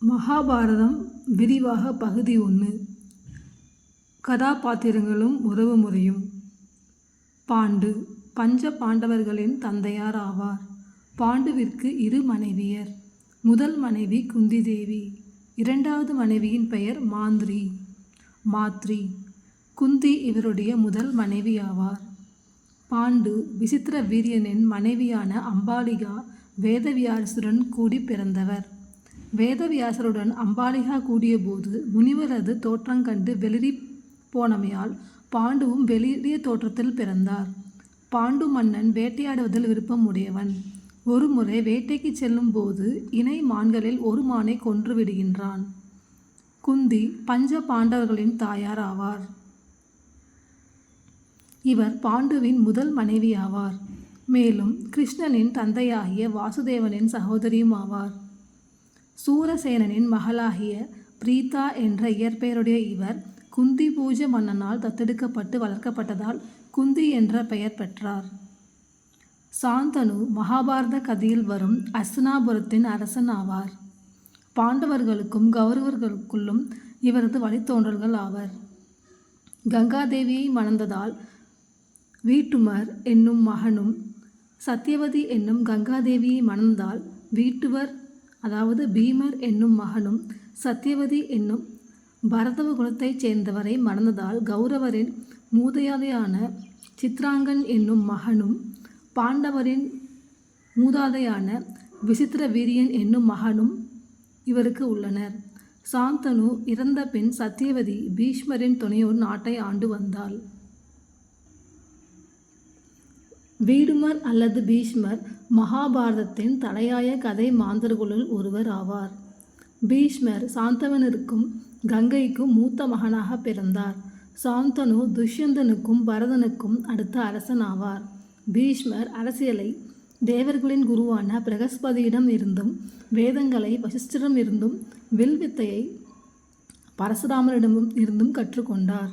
மகாபாரதம் விரிவாக பகுதி ஒன்று. கதாபாத்திரங்களும் உறவு முறையும். பாண்டு பஞ்ச பாண்டவர்களின் தந்தையார் ஆவார். பாண்டுவிற்கு இரு மனைவியர். முதல் மனைவி குந்தி தேவி இரண்டாவது மனைவியின் பெயர் மாந்திரி. மாத்ரி குந்தி இவருடைய முதல் மனைவி ஆவார். பாண்டு விசித்திர வீரியனின் மனைவியான அம்பாலிகா வேதவியாரசுடன் கூடி பிறந்தவர். வேதவியாசருடன் அம்பாலிகா கூடியபோது முனிவரது தோற்றம் கண்டு வெளிரி போனமையால் பாண்டுவும் வெளிரிய தோற்றத்தில் பிறந்தார். பாண்டு மன்னன் வேட்டையாடுவதில் விருப்பம் உடையவன். ஒருமுறை வேட்டைக்கு செல்லும் போது இணை மான்களில் ஒரு மானை கொன்று விடுகின்றான். குந்தி பஞ்ச பாண்டவர்களின் தாயார் ஆவார். இவர் பாண்டுவின் முதல் மனைவி ஆவார் மேலும் கிருஷ்ணனின் தந்தையாகிய வாசுதேவனின் சகோதரியும் ஆவார். சூரசேனனின் மகளாகிய பிரீதா என்ற இயற்பெயருடைய இவர் குந்தி பூஜ மன்னனால் தத்தெடுக்கப்பட்டு வளர்க்கப்பட்டதால் குந்தி என்ற பெயர் பெற்றார். சாந்தனு மகாபாரத கதையில் வரும் அஸ்தினாபுரத்தின் அரசன் ஆவார். பாண்டவர்களுக்கும் கௌரவர்களுக்குள்ளும் இவரது வழித்தோன்றல்கள் ஆவர். கங்காதேவியை மணந்ததால் வீட்டுமர் என்னும் மகனும் சத்யவதி என்னும் கங்காதேவியை மணந்தால் வீட்டுவர் அதாவது பீமர் என்னும் மகனும் சத்தியவதி என்னும் பரதவ குலத்தைச் சேர்ந்தவரை மணந்ததால் கௌரவரின் மூதையாதையான சித்ராங்கன் என்னும் மகனும் பாண்டவரின் மூதாதையான விசித்திர வீரியன் என்னும் மகனும் இவருக்கு உள்ளனர். சாந்தனு இறந்த பின் சத்தியவதி பீஷ்மரின் துணையோடு நாட்டை ஆண்டு வந்தாள். வீடுமர் அல்லது பீஷ்மர் மகாபாரதத்தின் தலையாய கதை மாந்தர்களுள் ஒருவர் ஆவார். பீஷ்மர் சாந்தவனிற்கும் கங்கைக்கும் மூத்த மகனாக பிறந்தார். சாந்தனு துஷ்யந்தனுக்கும் பரதனுக்கும் அடுத்த அரசன் ஆவார். பீஷ்மர் அரசியலை தேவர்களின் குருவான பிரகஸ்பதியிடம் இருந்தும் வேதங்களை வசிஷ்டரிடம் இருந்தும் வில்வித்தையை பரசுராமரிடமும் இருந்தும் கற்றுக்கொண்டார்.